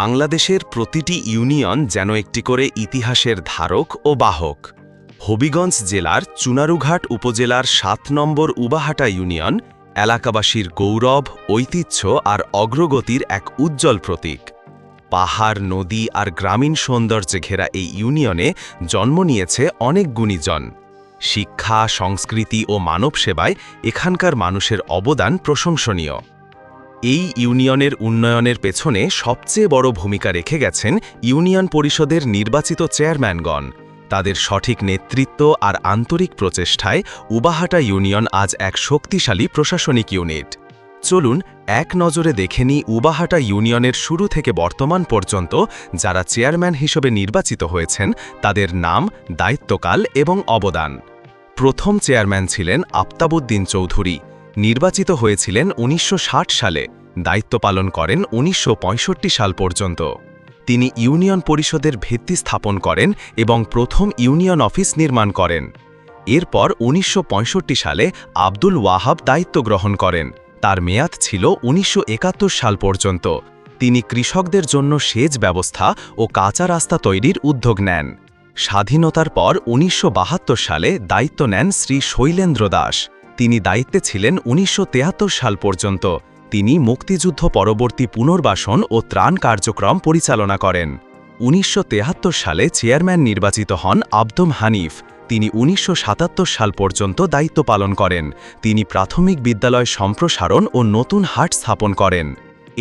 বাংলাদেশের প্রতিটি ইউনিয়ন যেন একটি করে ইতিহাসের ধারক ও বাহক। হবিগঞ্জ জেলার চুনারুঘাট উপজেলার সাত নম্বর উবাহাটা ইউনিয়ন এলাকাবাসীর গৌরব, ঐতিহ্য আর অগ্রগতির এক উজ্জ্বল প্রতীক। পাহাড়, নদী আর গ্রামীণ সৌন্দর্যে ঘেরা এই ইউনিয়নে জন্ম নিয়েছে অনেক গুণীজন। শিক্ষা, সংস্কৃতি ও মানব সেবায় এখানকার মানুষের অবদান প্রশংসনীয়। এই ইউনিয়নের উন্নয়নের পেছনে সবচেয়ে বড় ভূমিকা রেখে গেছেন ইউনিয়ন পরিষদের নির্বাচিত চেয়ারম্যানগণ। তাদের সঠিক নেতৃত্ব আর আন্তরিক প্রচেষ্টায় উবাহাটা ইউনিয়ন আজ এক শক্তিশালী প্রশাসনিক ইউনিট। চলুন, এক নজরে দেখে উবাহাটা ইউনিয়নের শুরু থেকে বর্তমান পর্যন্ত যারা চেয়ারম্যান হিসেবে নির্বাচিত হয়েছেন, তাদের নাম, দায়িত্বকাল এবং অবদান। প্রথম চেয়ারম্যান ছিলেন আফতাবুদ্দিন চৌধুরী। নির্বাচিত হয়েছিলেন উনিশশো ষাট সালে। দায়িত্ব পালন করেন উনিশশো পঁয়ষট্টি সাল পর্যন্ত। তিনি ইউনিয়ন পরিষদের ভিত্তি স্থাপন করেন এবং প্রথম ইউনিয়ন অফিস নির্মাণ করেন। এরপর উনিশশো পঁয়ষট্টি সালে আব্দুল ওয়াহাব দায়িত্ব গ্রহণ করেন। তার মেয়াদ ছিল উনিশশো একাত্তর সাল পর্যন্ত। তিনি কৃষকদের জন্য সেচ ব্যবস্থা ও কাঁচা রাস্তা তৈরির উদ্যোগ নেন। স্বাধীনতার পর উনিশশো বাহাত্তর সালে দায়িত্ব নেন শ্রী শৈলেন্দ্র দাস। তিনি দায়িত্বে ছিলেন উনিশশো সাল পর্যন্ত। তিনি মুক্তিযুদ্ধ পরবর্তী পুনর্বাসন ও ত্রাণ কার্যক্রম পরিচালনা করেন। উনিশশো সালে চেয়ারম্যান নির্বাচিত হন আব্দুম হানিফ। তিনি উনিশশো সাতাত্তর সাল পর্যন্ত দায়িত্ব পালন করেন। তিনি প্রাথমিক বিদ্যালয় সম্প্রসারণ ও নতুন হাট স্থাপন করেন।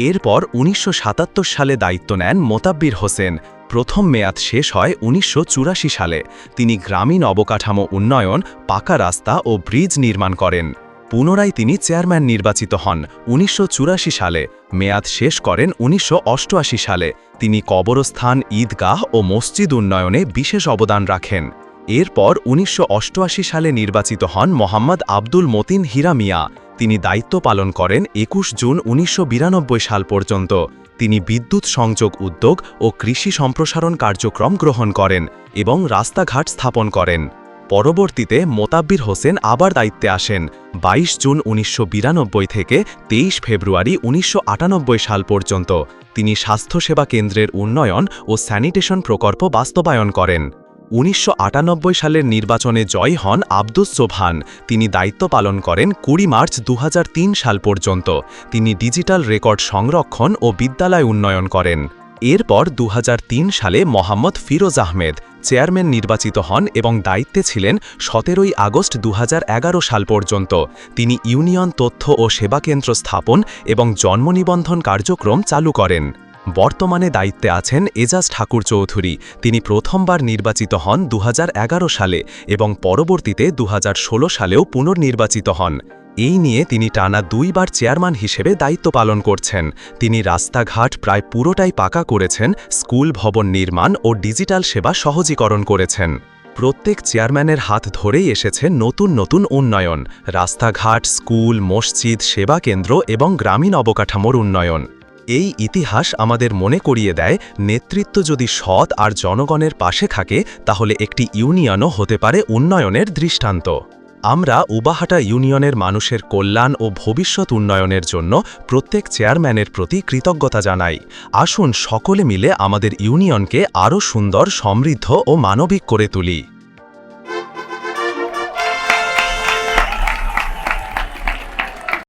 এরপর উনিশশো সাতাত্তর সালে দায়িত্ব নেন মোতাব্বির হোসেন। প্রথম মেয়াদ শেষ হয় উনিশশো চুরাশি সালে। তিনি গ্রামীণ অবকাঠামো উন্নয়ন, পাকা রাস্তা ও ব্রিজ নির্মাণ করেন। পুনরায় তিনি চেয়ারম্যান নির্বাচিত হন উনিশশো চুরাশি সালে। মেয়াদ শেষ করেন উনিশশো অষ্টআশি সালে। তিনি কবরস্থান, ঈদগাহ ও মসজিদ উন্নয়নে বিশেষ অবদান রাখেন। এরপর উনিশশো অষ্টআশি সালে নির্বাচিত হন মোহাম্মদ আব্দুল মতিন হীরা মিয়া তিনি দায়িত্ব পালন করেন একুশ জুন উনিশশো বিরানব্বই সাল পর্যন্ত। তিনি বিদ্যুৎ সংযোগ উদ্যোগ ও কৃষি সম্প্রসারণ কার্যক্রম গ্রহণ করেন এবং রাস্তাঘাট স্থাপন করেন। পরবর্তীতে মোতাব্বির হোসেন আবার দায়িত্বে আসেন। ২২ জুন উনিশশো বিরানব্বই থেকে ২৩ ফেব্রুয়ারি উনিশশো আটানব্বই সাল পর্যন্ত। তিনি স্বাস্থ্যসেবা কেন্দ্রের উন্নয়ন ও স্যানিটেশন প্রকল্প বাস্তবায়ন করেন। উনিশশো আটানব্বই সালের নির্বাচনে জয় হন আব্দুস সোভান তিনি দায়িত্ব পালন করেন কুড়ি মার্চ দুহাজার তিন সাল পর্যন্ত। তিনি ডিজিটাল রেকর্ড সংরক্ষণ ও বিদ্যালয় উন্নয়ন করেন। এরপর দুহাজার তিন সালে মোহাম্মদ ফিরোজ আহমেদ চেয়ারম্যান নির্বাচিত হন এবং দায়িত্বে ছিলেন সতেরোই আগস্ট দু হাজার এগারো সাল পর্যন্ত। তিনি ইউনিয়ন তথ্য ও সেবা কেন্দ্র স্থাপন এবং জন্ম নিবন্ধন কার্যক্রম চালু করেন। বর্তমানে দায়িত্বে আছেন এজাজ ঠাকুর চৌধুরী। তিনি প্রথমবার নির্বাচিত হন দু হাজার এগারো সালে এবং পরবর্তীতে দু হাজার ষোলো সালেও পুনর্নির্বাচিত হন। এই নিয়ে তিনি টানা দুইবার চেয়ারম্যান হিসেবে দায়িত্ব পালন করছেন। তিনি রাস্তাঘাট প্রায় পুরোটাই পাকা করেছেন, স্কুল ভবন নির্মাণ ও ডিজিটাল সেবা সহজীকরণ করেছেন। প্রত্যেক চেয়ারম্যানের হাত ধরেই এসেছে নতুন নতুন উন্নয়ন। রাস্তাঘাট, স্কুল, মসজিদ, সেবা কেন্দ্র এবং গ্রামীণ অবকাঠামোর উন্নয়ন। এই ইতিহাস আমাদের মনে করিয়ে দেয়, নেতৃত্ব যদি সৎ আর জনগণের পাশে থাকে, তাহলে একটি ইউনিয়নও হতে পারে উন্নয়নের দৃষ্টান্ত। আমরা উবাহাটা ইউনিয়নের মানুষের কল্যাণ ও ভবিষ্যৎ উন্নয়নের জন্য প্রত্যেক চেয়ারম্যানের প্রতি কৃতজ্ঞতা জানাই। আসুন সকলে মিলে আমাদের ইউনিয়নকে আরও সুন্দর, সমৃদ্ধ ও মানবিক করে তুলি।